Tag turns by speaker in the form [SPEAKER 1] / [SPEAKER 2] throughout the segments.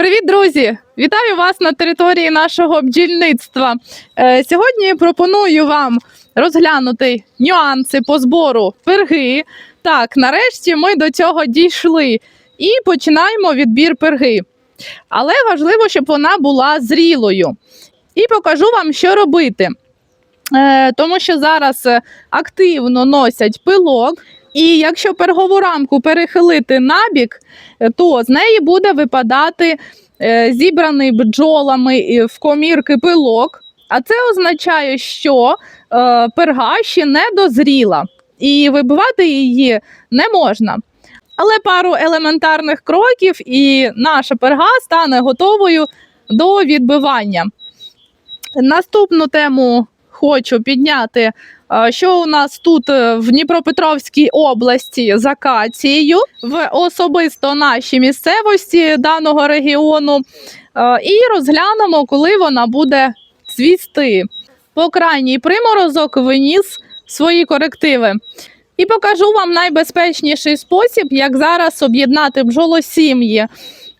[SPEAKER 1] Привіт, друзі! Вітаю вас на території нашого бджільництва. Е, Сьогодні пропоную вам розглянути нюанси по збору перги. Так, нарешті ми до цього дійшли і починаємо відбір перги. Але важливо, щоб вона була зрілою. І покажу вам, що робити. Е, Тому що зараз е, активно носять пилок, і якщо пергову рамку перехилити набік, е, то з неї буде випадати е, зібраний бджолами в комірки пилок. А це означає, що е, перга ще не дозріла, і вибивати її не можна. Але пару елементарних кроків, і наша перга стане готовою до відбивання. Наступну тему хочу підняти. Е, Що у нас тут е, в Дніпропетровській області з акацією в особисто нашій місцевості даного регіону, е, і розглянемо, коли вона буде цвісти. По крайній приморозок виніс свої корективи. І покажу вам найбезпечніший спосіб, як зараз об'єднати бджолосім'ї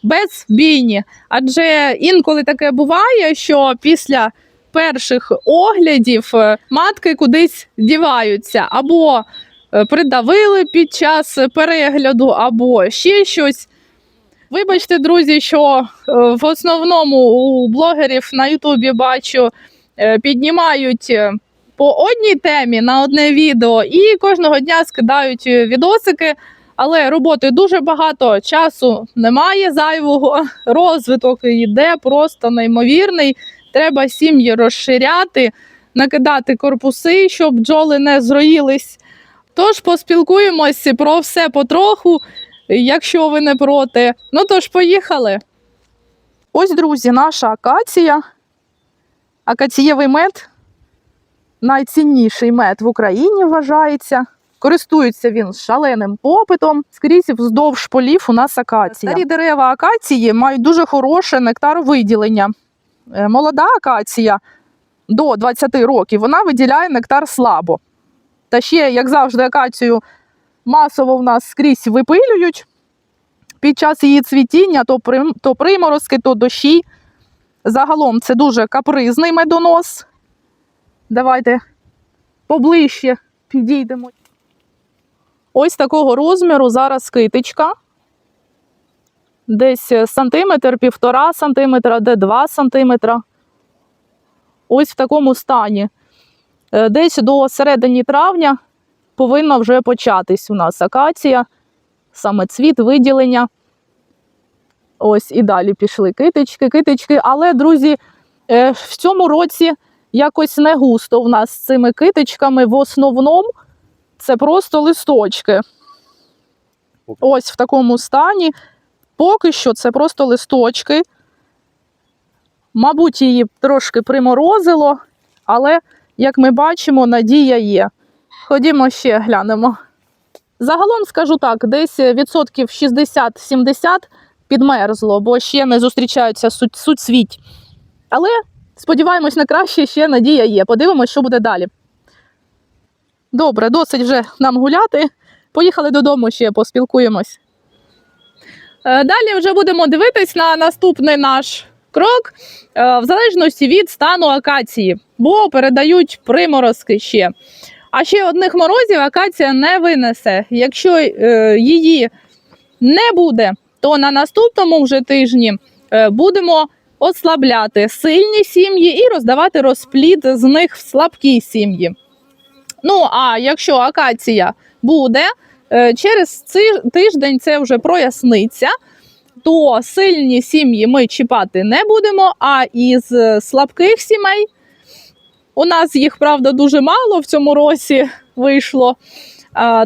[SPEAKER 1] без бійні. Адже інколи таке буває, що після перших оглядів е, матки кудись діваються, або е, придавили під час перегляду, або ще щось. Вибачте, друзі, що е, в основному у блогерів на Ютубі бачу, піднімають по одній темі на одне відео і кожного дня скидають відосики. Але роботи дуже багато, часу немає зайвого, розвиток йде просто неймовірний. Треба сім'ї розширяти, накидати корпуси, щоб бджоли не зроїлись. Тож поспілкуємось про все потроху, якщо ви не проти. Ну тож, поїхали. Ось, друзі, наша акація. Акацієвий мед найцінніший мед в Україні вважається. Користується він шаленим попитом. Скрізь вздовж полів у нас акація. Старі дерева акації мають дуже хороше нектаровиділення. Е, Молода акація до 20 років вона виділяє нектар слабо. Та ще, як завжди, акацію масово в нас скрізь випилюють під час її цвітіння, то, прим- то приморозки, то дощі. Загалом це дуже капризний медонос. Давайте поближче підійдемо. Ось такого розміру зараз китичка. Десь е, сантиметр, півтора сантиметра, де два сантиметра. Ось в такому стані. Е, Десь до середини травня повинна вже початись у нас акація, саме цвіт, виділення. Ось і далі пішли китички, китички. Але, друзі, е, в цьому році якось не густо в нас з цими китичками. В основному це просто листочки. Ось в такому стані. Поки що це просто листочки. Мабуть, її трошки приморозило, але, як ми бачимо, надія є. Ходімо ще глянемо. Загалом скажу так, десь відсотків 60-70 підмерзло, бо ще не зустрічаються суть-. Але сподіваємось на краще, ще надія є. Подивимось, що буде далі. Добре, досить вже нам гуляти. Поїхали додому ще поспілкуємось. Е, Далі вже будемо дивитись на наступний наш крок е, в залежності від стану акації, бо передають приморозки ще. А ще одних морозів акація не винесе. Якщо е, її не буде, то на наступному вже тижні будемо ослабляти сильні сім'ї і роздавати розплід з них в слабкі сім'ї. Ну а якщо акація буде, через тиждень це вже проясниться, то сильні сім'ї ми чіпати не будемо, а із е, слабких сімей у нас їх, правда, дуже мало в цьому році вийшло.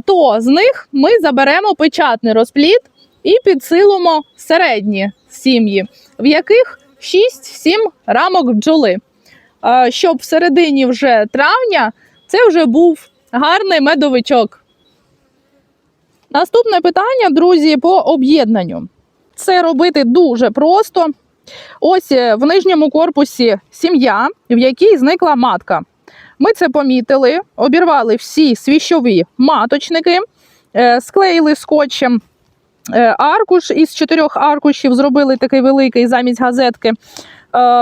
[SPEAKER 1] То з них ми заберемо печатний розплід і підсилимо середні сім'ї, в яких 6-7 рамок бджоли. Щоб в середині вже травня це вже був гарний медовичок. Наступне питання, друзі, по об'єднанню. Це робити дуже просто. Ось е, в нижньому корпусі сім'я, в якій зникла матка. Ми це помітили, обірвали всі свіщові маточники, е, склеїли скотчем е, аркуш із чотирьох аркушів, зробили такий великий замість газетки.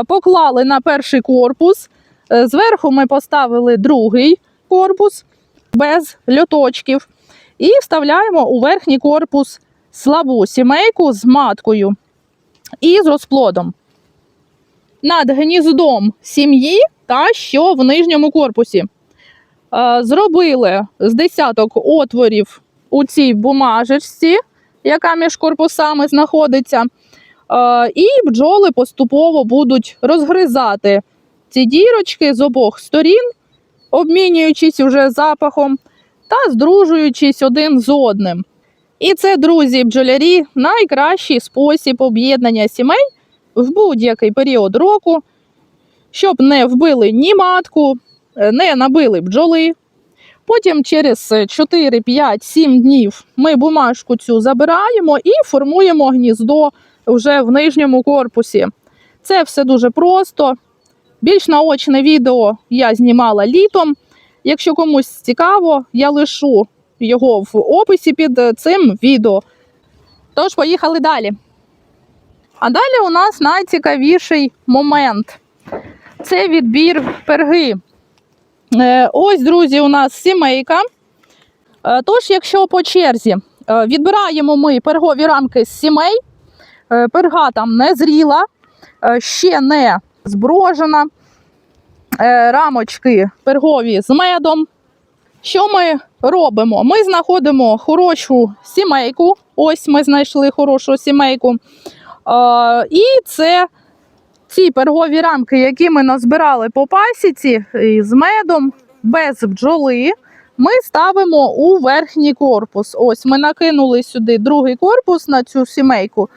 [SPEAKER 1] Поклали на перший корпус. Зверху ми поставили другий корпус без льоточків. І вставляємо у верхній корпус слабу сімейку з маткою і з розплодом. Над гніздом сім'ї та що в нижньому корпусі. Е, Зробили з десяток отворів у цій бумажечці, яка між корпусами знаходиться. Е, І бджоли поступово будуть розгризати ці дірочки з обох сторін, обмінюючись уже запахом та здружуючись один з одним. І це, друзі, бджолярі, найкращий спосіб об'єднання сімей в будь-який період року, щоб не вбили ні матку, не набили бджоли. Потім через 4, 5, 7 днів ми бумажку цю забираємо і формуємо гніздо вже в нижньому корпусі. Це все дуже просто. Більш наочне відео я знімала літом. Якщо комусь цікаво, я лишу його в описі під цим відео. Тож, поїхали далі. А далі у нас найцікавіший момент це відбір перги. Е, Ось, друзі, у нас сімейка. Е, Тож, якщо по черзі е, відбираємо ми пергові рамки з сімей, е, перга там не зріла, е, ще не зброжена, е, рамочки пергові з медом. Що ми робимо? Ми знаходимо хорошу сімейку. Ось ми знайшли хорошу сімейку. Е, І це ці пергові рамки, які ми назбирали по пасіці з медом, без бджоли, ми ставимо у верхній корпус. Ось ми накинули сюди другий корпус на цю сімейку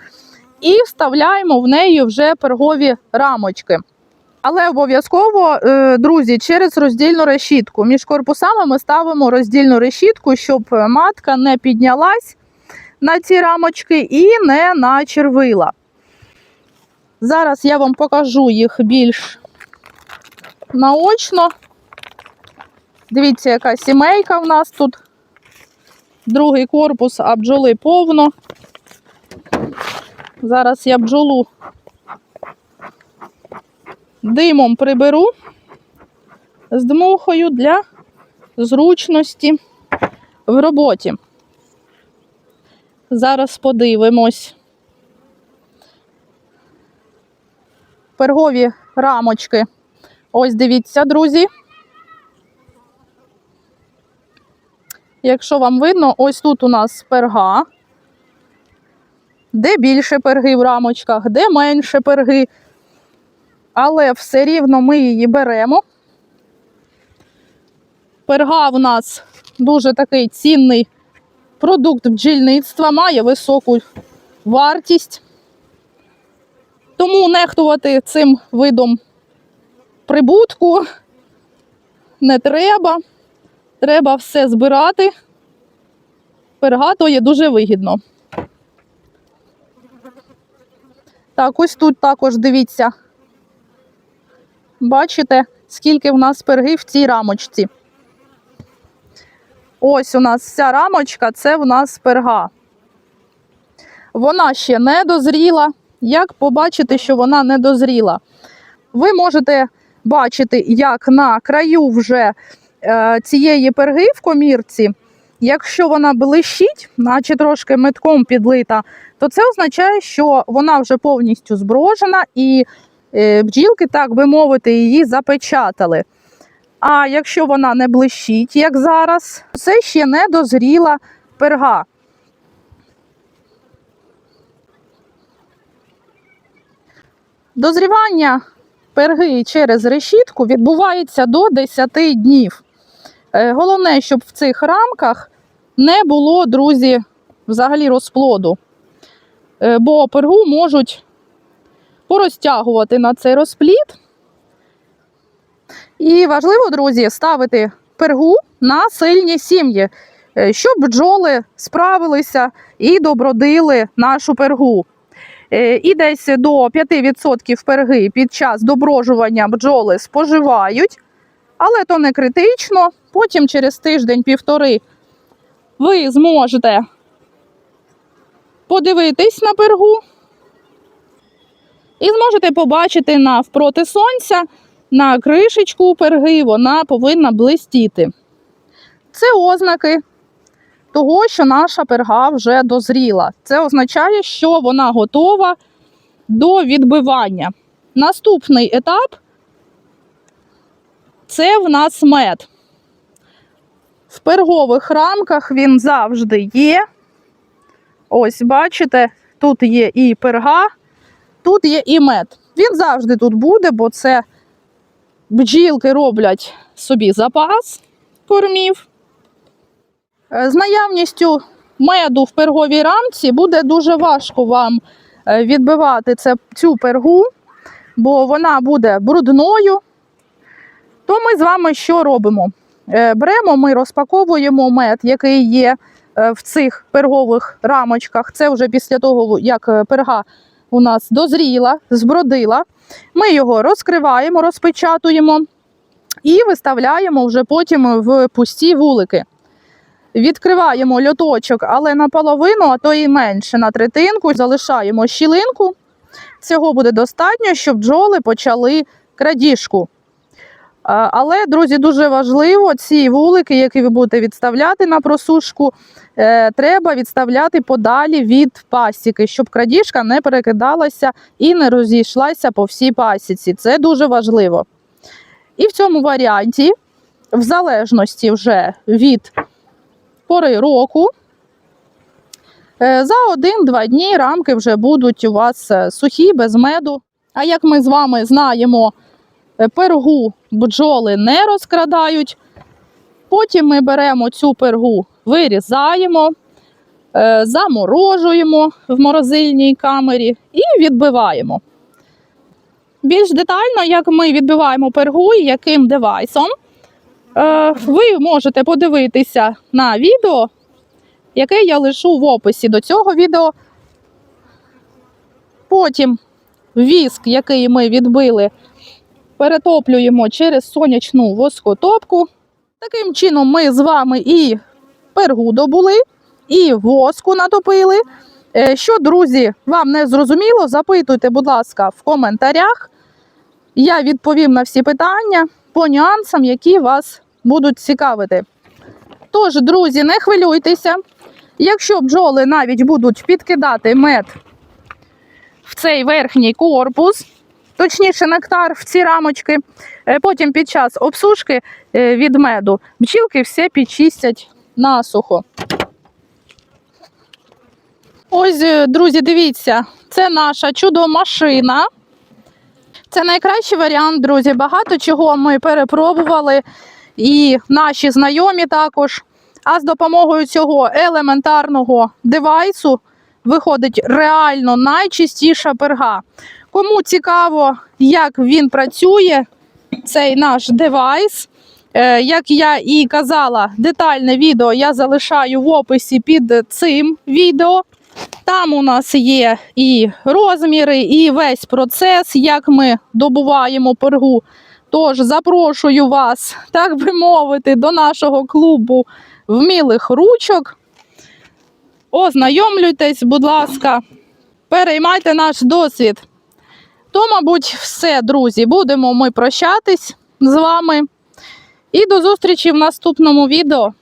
[SPEAKER 1] і вставляємо в неї вже пергові рамочки. Але обов'язково, е, друзі, через роздільну решітку. Між корпусами ми ставимо роздільну решітку, щоб матка не піднялась на ці рамочки і не начервила. Зараз я вам покажу їх більш наочно. Дивіться, яка сімейка в нас тут. Другий корпус, а бджоли повно. Зараз я бджолу димом приберу з дмухою для зручності в роботі. Зараз подивимось. Пергові рамочки. Ось дивіться, друзі. Якщо вам видно, ось тут у нас перга. Де більше перги в рамочках, де менше перги. Але все рівно ми її беремо. Перга в нас дуже такий цінний продукт бджільництва, має високу вартість. Тому нехтувати цим видом прибутку не треба. Треба все збирати. Перга то є дуже вигідно. Так, ось тут також дивіться. Бачите, скільки в нас перги в цій рамочці. Ось у нас вся рамочка це в нас перга. Вона ще не дозріла. Як побачити, що вона не дозріла? Ви можете бачити, як на краю вже е, цієї перги в комірці, якщо вона блищить, наче трошки метком підлита, то це означає, що вона вже повністю зброжена і бджілки, так би мовити, її запечатали. А якщо вона не блищить, як зараз, це ще не дозріла перга. Дозрівання перги через решітку відбувається до 10 днів. Е, Головне, щоб в цих рамках не було, друзі, взагалі розплоду. Е, Бо пергу можуть порозтягувати на цей розплід. І важливо, друзі, ставити пергу на сильні сім'ї, е, щоб бджоли справилися і добродили нашу пергу. Е, І десь до 5% перги під час доброжування бджоли споживають, але то не критично. Потім через тиждень-півтори ви зможете подивитись на пергу. І зможете побачити навпроти сонця на кришечку перги, вона повинна блистіти. Це ознаки того, що наша перга вже дозріла. Це означає, що вона готова до відбивання. Наступний етап це в нас мед. В пергових рамках він завжди є. Ось, бачите, тут є і перга, тут є і мед. Він завжди тут буде, бо це бджілки роблять собі запас кормів. Е, З наявністю меду в перговій рамці буде дуже важко вам е, відбивати цю пергу, бо вона буде брудною. То ми з вами що робимо? Е, Беремо, ми розпаковуємо мед, який є в цих пергових рамочках. Це вже після того, як перга у нас дозріла, збродила. Ми його розкриваємо, розпечатуємо і виставляємо вже потім в пусті вулики. Відкриваємо льоточок, але наполовину, а то і менше на третинку, залишаємо щілинку. Цього буде достатньо, щоб бджоли почали крадіжку. А, Але, друзі, дуже важливо ці вулики, які ви будете відставляти на просушку, е, треба відставляти подалі від пасіки, щоб крадіжка не перекидалася і не розійшлася по всій пасіці. Це дуже важливо. І в цьому варіанті, в залежності вже від пори року, е, за один-два дні рамки вже будуть у вас е, сухі, без меду. А як ми з вами знаємо, е, пергу бджоли не розкрадають. Потім ми беремо цю пергу, вирізаємо, е, заморожуємо в морозильній камері і відбиваємо. Більш детально, як ми відбиваємо пергу і яким девайсом, е, ви можете подивитися на відео, яке я лишу в описі до цього відео. Потім віск, який ми відбили, перетоплюємо через сонячну воскотопку. Таким чином, ми з вами і пергу добули, і воску натопили. Е, Що, друзі, вам не зрозуміло, запитуйте, будь ласка, в коментарях. Я відповім на всі питання по нюансам, які вас будуть цікавити. Тож, друзі, не хвилюйтеся. Якщо бджоли навіть будуть підкидати мед в цей верхній корпус, точніше нектар в ці рамочки, е, потім під час обсушки е, від меду бджілки все підчистять насухо. Ось, е, друзі, дивіться, це наша чудо-машина. Це найкращий варіант, друзі. Багато чого ми перепробували, і наші знайомі також. А з допомогою цього елементарного девайсу виходить реально найчистіша перга. Кому цікаво, як він працює, цей наш девайс. е, Як я і казала, детальне відео я залишаю в описі під цим відео. Там у нас є і розміри, і весь процес, як ми добуваємо пергу. Тож запрошую вас, так би мовити, до нашого клубу вмілих ручок. Ознайомлюйтесь, будь ласка, переймайте наш досвід. То, мабуть, все, друзі. Будемо ми прощатись з вами. І до зустрічі в наступному відео.